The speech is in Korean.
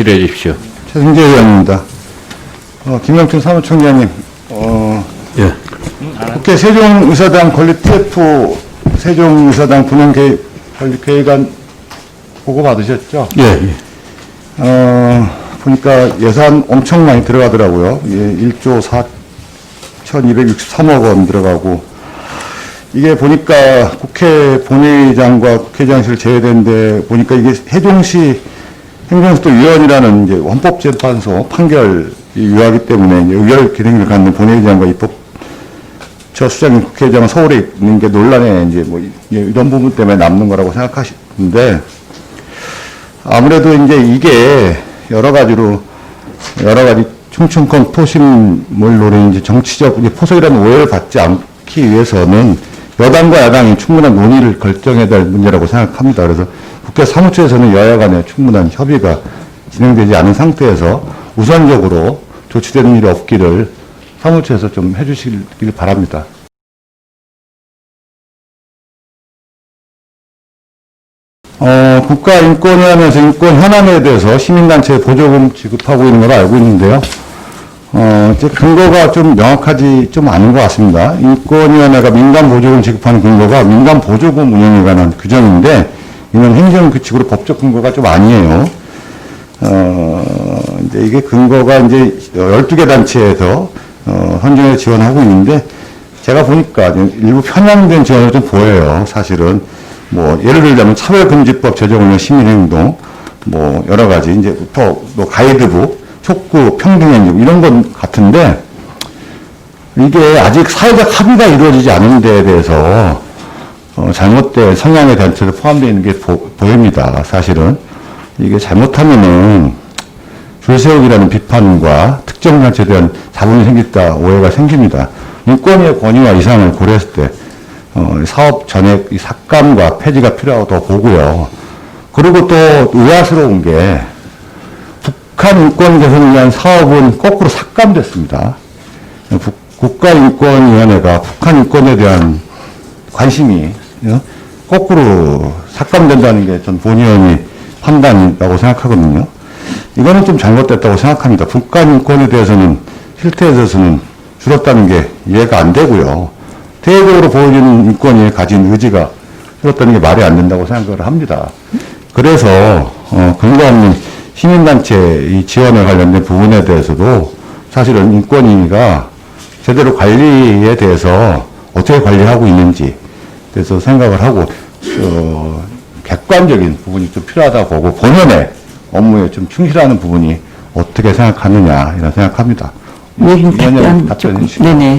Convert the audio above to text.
질의해 주십시오. 최승재 의원입니다. 어, 김영춘 사무총장님, 어, 예. 국회 세종의사당 건립 TF 세종의사당 분양 계획, 건립 계획안 보고 받으셨죠? 예. 예. 어, 보니까 예산 엄청 많이 들어가더라고요. 예, 1조 4,263억 원 들어가고, 이게 보니까 국회 본회의장과 국회의장실 제외된데, 보니까 이게 세종시 행정수도 위원이라는 이제 헌법재판소 판결이 유하기 때문에 이제 의결 기능을 갖는 본회의장과 입법처 수장인 국회의장은 서울에 있는 게 논란에 이제 뭐 이- 이런 부분 때문에 남는 거라고 생각하시는데, 아무래도 이제 이게 여러 가지로 여러 가지 충충권 포심을 노린 이제 정치적 이제 포석이라는 오해를 받지 않기 위해서는 여당과 야당이 충분한 논의를 결정해야 될 문제라고 생각합니다. 그래서 국회 사무처에서는 여야 간에 충분한 협의가 진행되지 않은 상태에서 우선적으로 조치되는 일이 없기를 사무처에서 좀 해주시길 바랍니다. 어, 국가인권위원회에서 인권 현안에 대해서 시민단체에 보조금 지급하고 있는 걸 알고 있는데요. 어, 이제 근거가 좀 명확하지 좀 않은 것 같습니다. 인권위원회가 민간 보조금 지급하는 근거가 민간 보조금 운영에 관한 규정인데, 이는 행정 규칙으로 법적 근거가 좀 아니에요. 어, 이제 이게 근거가 이제 12개 단체에서, 어, 헌정에 지원하고 있는데, 제가 보니까 일부 편향된 지원을 좀 보여요, 사실은. 뭐, 예를 들자면 차별금지법 제정운영 시민행동, 뭐, 여러 가지, 이제, 또, 또 가이드북, 촉구, 평등행동, 이런 건 같은데, 이게 아직 사회적 합의가 이루어지지 않은 데에 대해서, 어, 잘못된 성향의 단체도 포함되어 있는 게 보, 보입니다, 사실은. 이게 잘못하면은, 줄세우기라는 비판과 특정 단체에 대한 자본이 생겼다 오해가 생깁니다. 인권의 권위와 이상을 고려했을 때 어, 사업 전액 이 삭감과 폐지가 필요하다고 보고요. 그리고 또 의아스러운 게 북한 인권 개선을 위한 사업은 거꾸로 삭감됐습니다. 북- 국가인권위원회가 북한 인권에 대한 관심이 어, 거꾸로 삭감된다는 게 전 본의원이 판단이라고 생각하거든요. 이거는 좀 잘못됐다고 생각합니다. 북한 인권에 대해서는 실태에 대해서는 줄었다는 게 이해가 안 되고요. 대외적으로 보여지는 인권이 가진 의지가 줄었다는 게 말이 안 된다고 생각을 합니다. 그래서 어, 없는 시민단체 이 지원에 관련된 부분에 대해서도 사실은 인권위가 제대로 관리에 대해서 어떻게 관리하고 있는지 그래서 생각을 하고 어, 객관적인 부분이 좀 필요하다고 보고 본연의 업무에 좀 충실하는 부분이 어떻게 생각하느냐 이런 생각합니다. 의원님 답변 답변해 조금 주시죠. 네네